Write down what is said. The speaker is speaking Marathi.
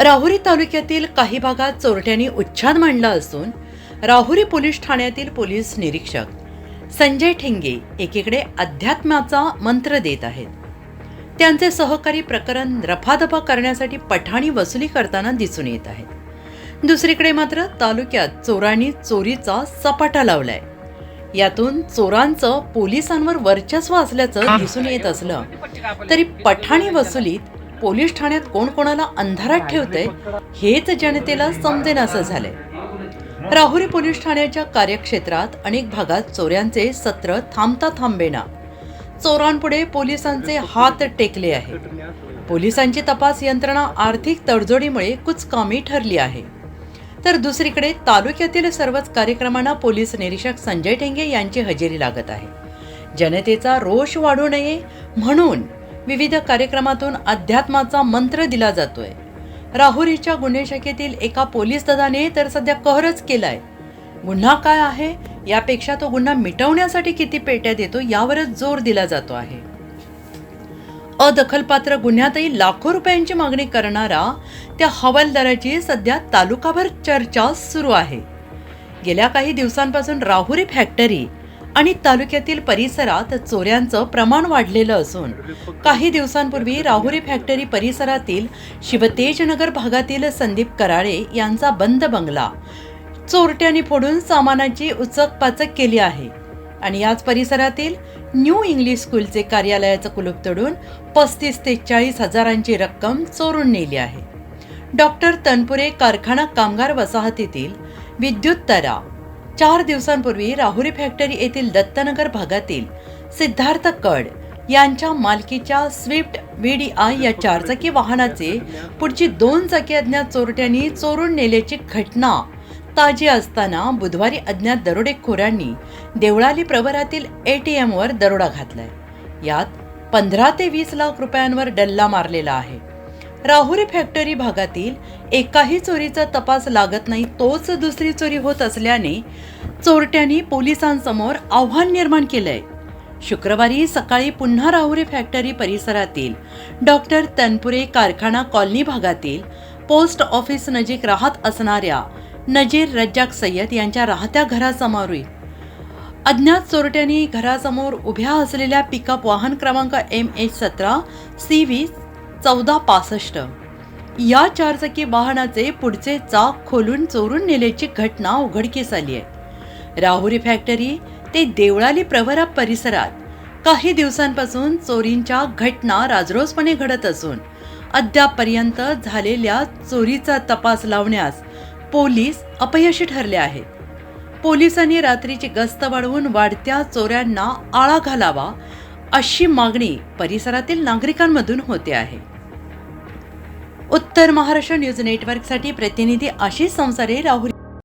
राहुरी तालुक्यातील काही भागात चोरट्यांनी उच्छाद मांडला असून राहुरी पोलीस ठाण्यातील पोलीस निरीक्षक संजय ठेंगे एकीकडे अध्यात्माचा मंत्र देत आहेत. त्यांचे सहकारी प्रकरण रफादफा करण्यासाठी पठाणी वसुली करताना दिसून येत आहेत दुसरीकडे मात्र तालुक्यात चोरांनी चोरीचा सपाटा लावलाय. यातून चोरांचं पोलिसांवर वर्चस्व असल्याचं दिसून येत असलं तरी पठाणी वसुलीत पोलीस ठाण्यात कोण कोणाला अंधारात ठेवतंय हेच जनतेला समजेनासं झालंय. राहुरी पोलीस ठाण्याच्या कार्यक्षेत्रात अनेक भागात चोऱ्यांचे सत्र थांबता थांबेना. चोरांपुढे पोलिसांचे हात टेकले आहेत पोलिसांची तपास यंत्रणा आर्थिक तडजोडीमुळे कुचकामी ठरली आहे. तर दुसरीकडे तालुक्यातील सर्वच कार्यक्रमांना पोलीस निरीक्षक संजय ठेंगे यांची हजेरी लागत आहे. जनतेचा रोष वाढू नये म्हणून विविध कार्यक्रमातून अध्यात्माचा मंत्र दिला जातोय. राहुरीच्या गुन्हे शाखेतील एका पोलीस ददाने तर सध्या कहरच केलाय. गुन्हा काय आहे? यापेक्षा तो गुन्हा मिटवण्यासाठी किती पेट्या देतो यावरच जोर दिला जातो आहे. अदखलपात्र गुन्ह्यातही लाखो रुपयांची मागणी करणारा त्या हवालदाराची सध्या तालुकाभर चर्चा सुरू आहे. गेल्या काही दिवसांपासून राहुरी फॅक्टरी आणि तालुक्यातील परिसरात चोऱ्यांचं प्रमाण वाढलेलं असून काही दिवसांपूर्वी राहुरी फॅक्टरी परिसरातील शिवतेजनगर भागातील संदीप कराळे यांचा बंद बंगला. चोरट्यांनी फोडून सामानाची उचकपाचक केली आहे आणि याच परिसरातील न्यू इंग्लिश स्कूलचे कार्यालयाचं कुलूप तोडून पस्तीस ते चाळीस हजारांची रक्कम चोरून नेली आहे. डॉक्टर तनपुरे कारखाना कामगार वसाहतीतील विद्युत तरा चार दिवसांपूर्वी राहुरी फॅक्टरी येथील दत्तनगर भागातील सिद्धार्थ कड यांच्या मालकीच्या स्विफ्ट व्हीडीआय या चारचाकी वाहनाचे पुढची दोन चाकी अज्ञात चोरट्यांनी चोरून नेल्याची घटना ताजी असताना बुधवारी अज्ञात दरोडेखोरांनी देवळाली प्रवरातील एटीएमवर दरोडा घातलाय. यात पंधरा ते वीस लाख रुपयांवर डल्ला मारलेला आहे. राहुरी फॅक्टरी भागातील एकाही चोरीचा तपास लागत नाही तोच दुसरी चोरी होत असल्याने चोरट्यांनी पोलिसांसमोर आव्हान निर्माण केलंय. शुक्रवारी सकाळी पुन्हा राहुरी फॅक्टरी परिसरातील डॉक्टर तनपुरे कारखाना कॉलनी भागातील पोस्ट ऑफिस नजीक राहत असणाऱ्या नजीर रज्जाक सय्यद यांच्या राहत्या घरासमोर अज्ञात चोरट्यांनी घरासमोर उभ्या असलेल्या पिकअप वाहन क्रमांक एम एच सतरा सी व्ही चौदा पासष्ट. या चारचाकी वाहनाचे पुढचे चाक खोलून चोरून नेल्याची घटना उघडकीस आली आहे. राहुरी फॅक्टरी ते देवळाली प्रवरा परिसरात काही दिवसांपासून चोरींच्या घटना राजरोसपणे घडत असून अद्यापपर्यंत झालेल्या चोरीचा तपास लावण्यास पोलीस अपयशी ठरले आहेत. पोलिसांनी रात्रीची गस्त वाढवून वाढत्या चोऱ्यांना आळा घालावा अशी मागणी परिसरातील नागरिकांमधून होते आहे. उत्तर महाराष्ट्र न्यूज नेटवर्कसाठी प्रतिनिधी आशिष संसारे राहुल